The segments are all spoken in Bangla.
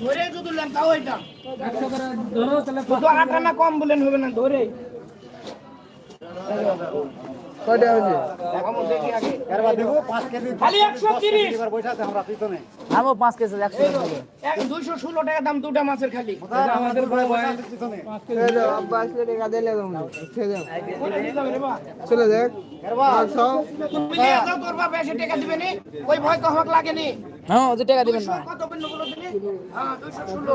ধরে নেন তাও এটা। কম বলেন হবে না ধরে। কয়টা হয়েছে? আমও পাঁচ কেজি দুইশো ষোলো টাকা দাম দুটা মাছের খালি? চলে যাক। তুমি টাকা দিবে নি। ওই ভয় তো আমাকে লাগেনি। হ্যাঁ ওদের টাকা দিবেন না। কত বিন্দু গুলো দিবি হ্যাঁ দুইশো ষোলো।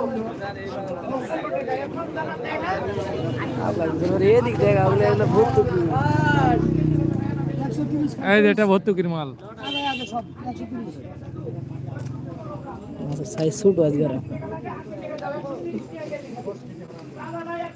এদিক দেখা ওগুলো এগুলো ভুল এই যে এটা ভর্তুকির মাল। সাইজ ছোট আজকে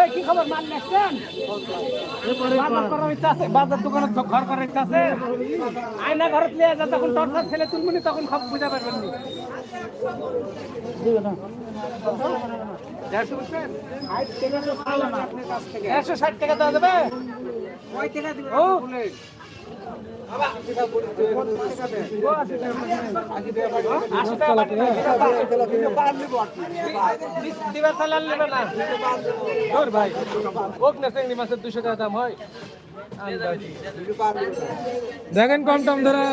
এ কি খবর? মাল নেছেন বাজার করার ইচ্ছা আছে বাজার দোকানে ঘর করার ইচ্ছা আছে। আয়না ঘরত লিয়ে যা তখন টর্চার ছেলে তুলবনি তখন সব বুঝা পারবেন নি। একশো ষাট টাকা দেওয়া যাবে? ধর ভাই ওক না চেংড়ি মাছের টাকা দাম হয় দেখেন কম টম ধরা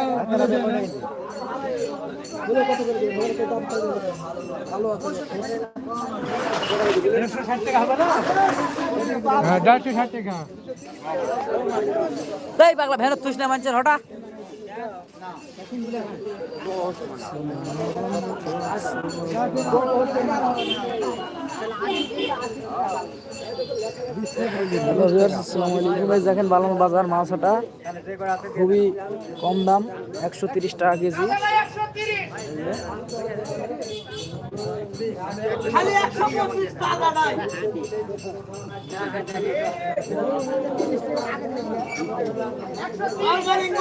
একশো ষাট তাই পাগলা ভেনত তুই না মানছেন হঠাৎ। দেখেন বালাম বাজার মাছটা খুবই কম দাম একশো তিরিশ টাকা কেজি। খালি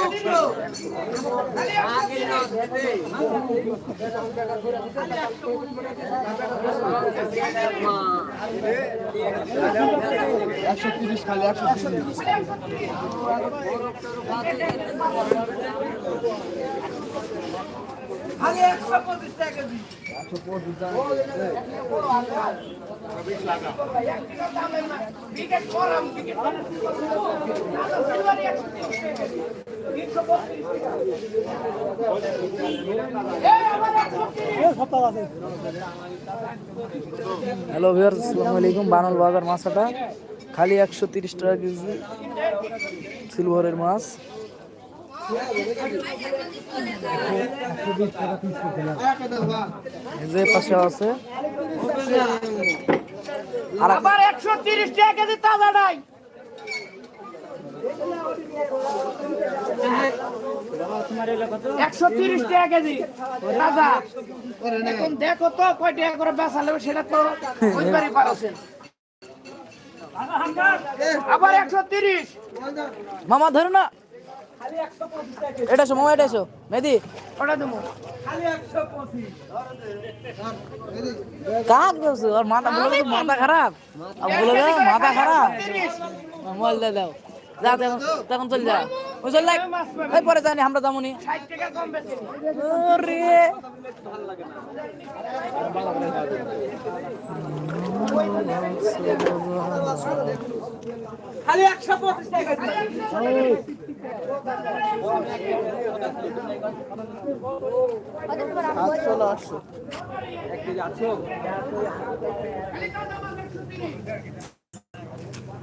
একশো একশো তিরিশ খালি একশো তিরিশ একশো পঁচিশ টাকা। ক্রিকেট হ্যালো ভিয়ার আসসালামু আলাইকুম। বানল বাজার মাছ ওটা খালি একশো তিরিশ টাকা কেজি। সিলভারের মাছ। যে পাশে আছে। আর একশো তিরিশ টাকা কেজি তাজা নাই। একশো তিরিশ টাকা কেজি। তাজা এখন দেখো তো কয় টাকা করে বেচা নেবে সেটা তো বুঝবারই পারছেন আবার একশো তিরিশ। মামা ধরো না। এটা এটা এসো। মেদি ওটা দেবো। কাক বলছো আর মাথা বলে মাথা খারাপ। আর বলে দাও মাথা খারাপ। দাও। যা তখন তখন চল যা। ওই চল লাগ ওই পরে জানি আমরা ওরে। খালি একশো পঁচিশ টাকা কেজি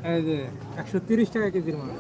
এই যে একশো তিরিশ টাকা কেজির মাল